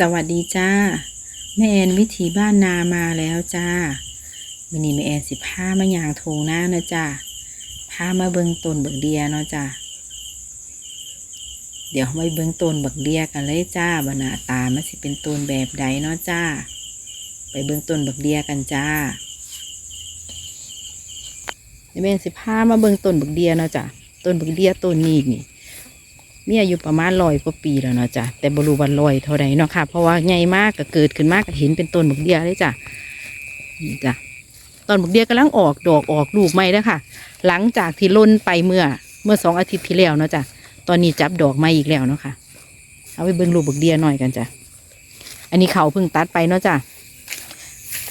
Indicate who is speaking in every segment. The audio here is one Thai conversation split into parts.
Speaker 1: สวัสดีจ้าแม่แอนวิถีบ้านนามาแล้วจ้าวันนี้แม่แอนสิพามาย่างโทงหน้านะจ้าพามาเบิงต้นบักเดียเนาะจ้าเดี๋ยวไปเบิงต้นบักเดียกันเลยจ้าบหนาตามันสิเป็นต้นแบบใดเนาะจ้า ไปเบิงต้นบักเดียกันจ้าแม่แอนสิพามาเบิงต้นบักเดียเนาะจ้าต้นบักเดียต้นนี้นี่ มีอายุประมาณร้อยกว่าปีแล้วเนาะจ้ะแต่บรูวันลอยเท่าใดเนาะค่ะ เพราะว่าใหญ่มากก็เกิดขึ้นมากก็เห็นเป็นต้นบักเดียเลยจ้ะนี่จ้ะต้นบักเดียกำลังออกดอกออกลูกใหม่แล้วค่ะ หลังจากที่ล้นไปเมื่อเมื่อสองอาทิตย์ที่แล้วเนาะจ้ะตอนนี้จับดอกใหม่อีกแล้วเนาะค่ะ เอาไปเบิ่งลูกบักเดียหน่อยกันจ้ะอันนี้เขาเพิ่งตัดไปเนาะจ้ะ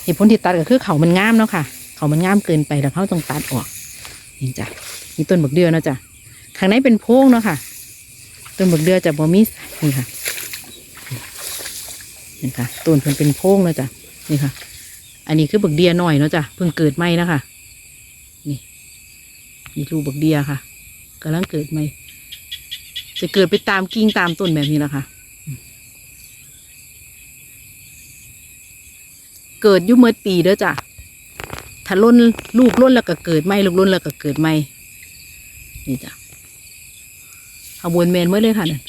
Speaker 1: เหตุผลที่ตัดก็คือเขามันงามเนาะค่ะ เขามันงามเกินไปแล้วเขาต้องตัดออกนี่จ้ะนี่ต้นบักเดียเนาะจ้ะข้างในเป็นโพรงเนาะค่ะ ต้นบักเดือจะบ่มีนี่ค่ะนี่ค่ะต้นเพิ่นเป็นโพรงแล้วจ้ะนี่ค่ะ อันนี้คือบักเดียหน่อยเนาะจ้ะเพิ่งเกิดใหม่นะคะนี่นี่ลูกบักเดียค่ะกำลังเกิดใหม่จะเกิดไปตามกิ่งตามต้นแบบนี้แหละคะเกิดยุ่เมื่อปีเด้อจ้ะถ้าล้นลูกล้นแล้วก็เกิดใหม่ลูกล้นแล้วก็เกิดใหม่นี่จ้ะ เอาบวนเมนเมื่อเลยค่ะนั่น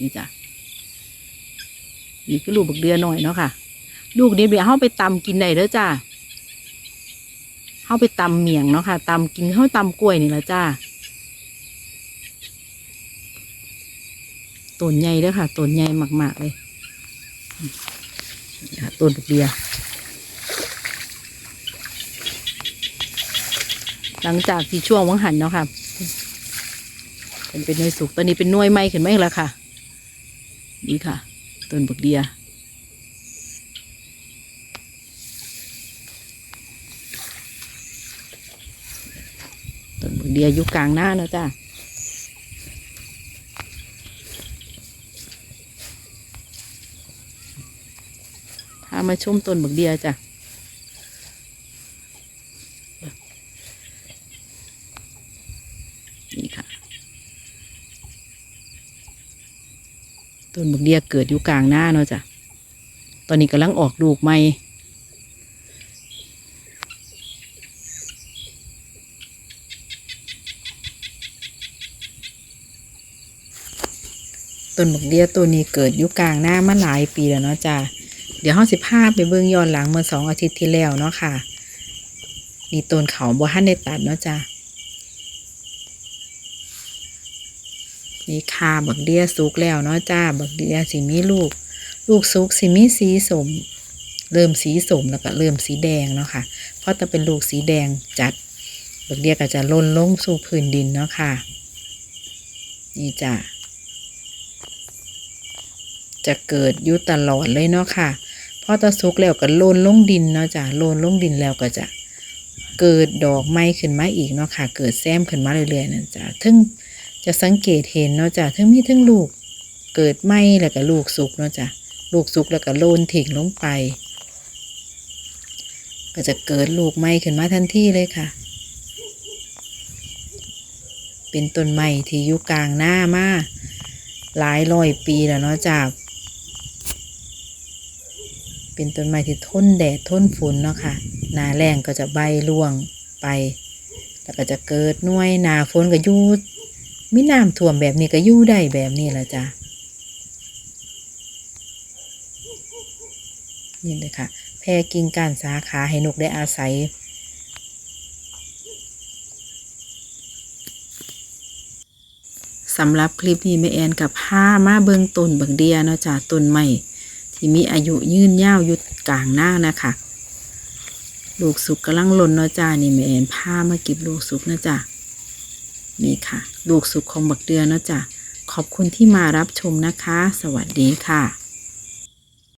Speaker 1: นี่จ้ะนี่คือลูกบักเดือหน่อยเนาะค่ะ ลูกนี้เดี๋ยวเข้าไปตำกินได้เด้อจ้าเข้าไปตำเมียงเนาะค่ะตำกินเข้าตำกล้วยนี่แหละจ้าต้นใหญ่เด้อค่ะต้นใหญ่มากๆเลยต้นบักเดือ หลังจากที่ช่วงวังหันเนาะค่ะเป็นเป็นหน่วยสุกตอนนี้เป็นหน่วยไม้ขึ้นไหมแล้วค่ะ นี่ค่ะต้นบกเดียต้นบกเดียอยู่กลางหน้าเนาะจ้าพามาชมต้นบกเดียจ้ะ นี่ค่ะ ต้นบักเดียเกิดอยู่กลางหน้าเนาะจ้ะ ตอนนี้กำลังออกลูกใหม่ต้นบักเดียตัวนี้เกิดอยู่กลางหน้ามาหลายปีแล้วเนาะจ้ะ เดี๋ยวห้องสิภาไปเบิ่งย้อนหลังเมื่อสองอาทิตย์ที่แล้วเนาะค่ะ นี่ต้นเขาบ่ทันได้ตัดเนาะจ้ะ นี่ค่ะบักเดียสุกแล้วเนาะจ้า บักเดียสิมีลูก ลูกสุกสิมีสีสม เริ่มสีสมแล้วก็เริ่มสีแดงเนาะค่ะ เพราะถ้าเป็นลูกสีแดงจัด บักเดียก็จะล่นลงสู่พื้นดินเนาะค่ะ นี่จ้ะจะเกิดอยู่ตลอดเลยเนาะค่ะพอตะสุกแล้วก็โลนลงดินเนาะจ้ะโลนลงดินแล้วก็จะเกิดดอกไม้ขึ้นมาอีกเนาะค่ะ เกิดแซมขึ้นมาเรื่อยๆนั่นจ้ะทึ่ง จะสังเกตเห็นเนาะจ้ะทั้งมีทั้งลูก เกิดไหมแล้วก็ลูกสุกเนาะจ้ะลูกสุกแล้วก็โลนถิ่งลงไป ก็จะเกิดลูกไหมขึ้นมาทันทีเลยค่ะ เป็นต้นไม้ที่อยู่กลางหน้ามาหลายร้อยปีแล้วเนาะจ้ะเป็นต้นไม้ที่ทนแดดทนฝนเนาะค่ะหนาแรงก็จะใบร่วงไป แล้วก็จะเกิดน่วยหนาฝนก็อยู มีน้ำท่วมแบบนี้ก็อยู่ได้แบบนี้ละจ้ะนี่เลยค่ะแพรกิ่งก้านสาขาให้นกได้อาศัยสำหรับคลิปนี้แม่แอนกับผ้ามาเบิงต้นบักเดียเนาะจ้ะต้นใหม่ ที่มีอายุยืนยาวยู่กลางหน้านะคะลูกสุกกำลังหล่นเนาะจ้านี่แม่แอนผ้ามาเก็บลูกสุกนะจ้ะ นี่ค่ะ ลูกสุขของบักเดือนเนาะจ้ะขอบคุณที่มารับชมนะคะ สวัสดีค่ะ